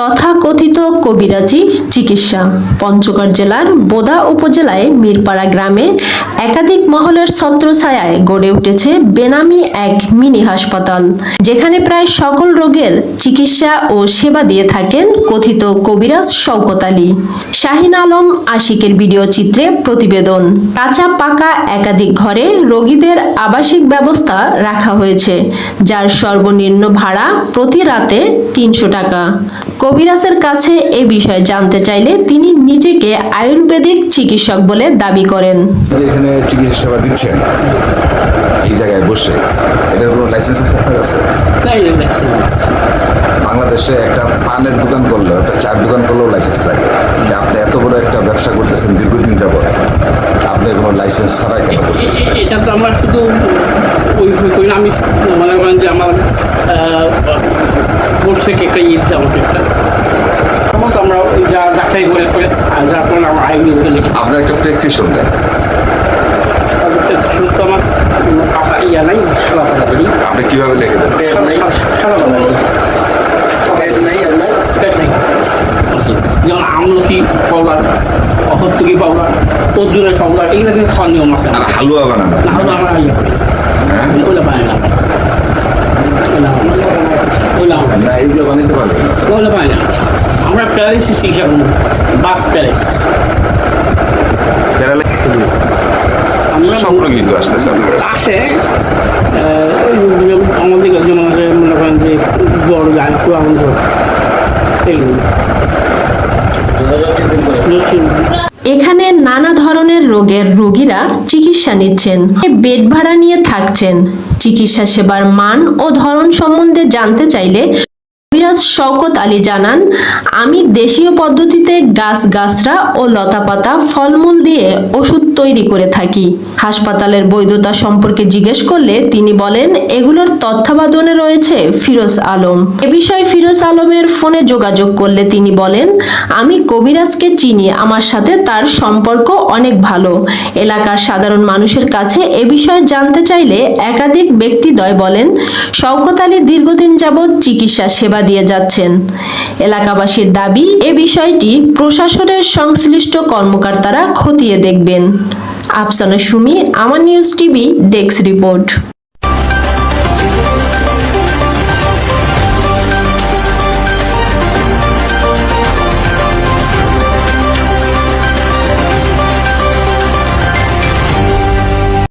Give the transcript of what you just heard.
তথাকথিত কবিরাজি চিকিৎসা। পঞ্চগড় জেলার বোদা উপজেলায় মিরপাড়া গ্রামে একাধিক মহলের ছত্রছায়ায় গড়ে উঠেছে বেনামি এক মিনি হাসপাতাল, যেখানে প্রায় সকল রোগের চিকিৎসা ও সেবা দিয়ে থাকেন কথিত কবিরাজ শওকত আলী। শাহিন আলম আশিকের ভিডিও চিত্রে প্রতিবেদন। কাঁচা পাকা একাধিক ঘরে রোগীদের আবাসিক ব্যবস্থা রাখা হয়েছে, যার সর্বনিম্ন ভাড়া প্রতি রাতে তিনশো টাকা। কবিরাজের কাছে এ বিষয়ে জানতে চাইলে তিনি নিজেকে আয়ুর্বেদিক চিকিৎসক বলে দাবি করেন। এখানে চিকিৎসা সেবা দিচ্ছেন এই জায়গায় বসে। এটার কোনো লাইসেন্স আছে আপনার কাছে? বাংলাদেশে একটা পানের দোকান করলেও একটা চার দোকান করলেও লাইসেন্স লাগে। যে আপনি এত বড় একটা ব্যবসা করতেছেন দীর্ঘদিন যাবৎ আপনি কোনো লাইসেন্স ছাড়া কেন এটা তো আমার শুধু ওই- ওই আমি মনে করেন যে আমার বোর্ড থেকে একটা ইয়েছে আমাকে একটা। তখন তো আমরা যা ডাক্তারি করে করে যার কারণে আমার আইনি লিখে। আপনার একটা প্রেসক্রিপশন দেন। তো আমার কাটা ইয়া নাই সারা পাতা করি আপনি কীভাবে লিখে দেন? সারা পাতা করি আছে। যেমন আমলকি পাউডার অহত্তকি পাউডার অর্জুনের পাউডার এইগুলো কিন্তু খাওয়ার নিয়ম আছে। আর হালুয়া বানানো। না হলে আমরা ইয়ে করি। হ্যাঁ ওগুলো পায় না না এইগুলো বানাইতে পারবেন না। ওগুলো পায় না আমরা করি বাপ প্যারালিসিস প্যারালাইসিস আমরা সব রোগী তো আসতেছে আপনার আসে আমাদের কাছে যেমন আছে মনে করেন যে জ্বর যায় পুরানো জ্বর এইগুলো ধরনের রোগের রোগীরা চিকিৎসা নিচ্ছেন। বেড ভাড়া নিয়ে থাকছেন। চিকিৎসা সেবার মান ও ধরন সম্বন্ধে জানতে চাইলে কবিরাজ শওকত আলী জানান, আমি দেশীয় পদ্ধতিতে গাছ, গাছরা ও লতাপাতা ফলমূল দিয়ে ওষুধ তৈরি করে থাকি। হাসপাতালের বৈধতা সম্পর্কে জিজ্ঞেস করলে তিনি বলেন, এগুলোর তত্ত্বাবধানে রয়েছে ফিরোজ আলম। এ বিষয়ে ফিরোজ আলমের ফোনে যোগাযোগ করলে তিনি বলেন, আমি কবিরাজকে চিনি, আমার সাথে তার সম্পর্ক অনেক ভালো। এলাকার সাধারণ মানুষের কাছে এ বিষয়ে জানতে চাইলে একাধিক ব্যক্তিদ্বয় বলেন, শওকত আলী দীর্ঘদিন যাবৎ চিকিৎসা সেবা দিয়ে যাচ্ছেন। এলাকাবাসীর দাবি, এ বিষয়টি প্রশাসনের সংশ্লিষ্ট কর্মকর্তারা খতিয়ে দেখবেন। আফসানা সুমি, আমার নিউজ টিভি, ডেস্ক রিপোর্ট।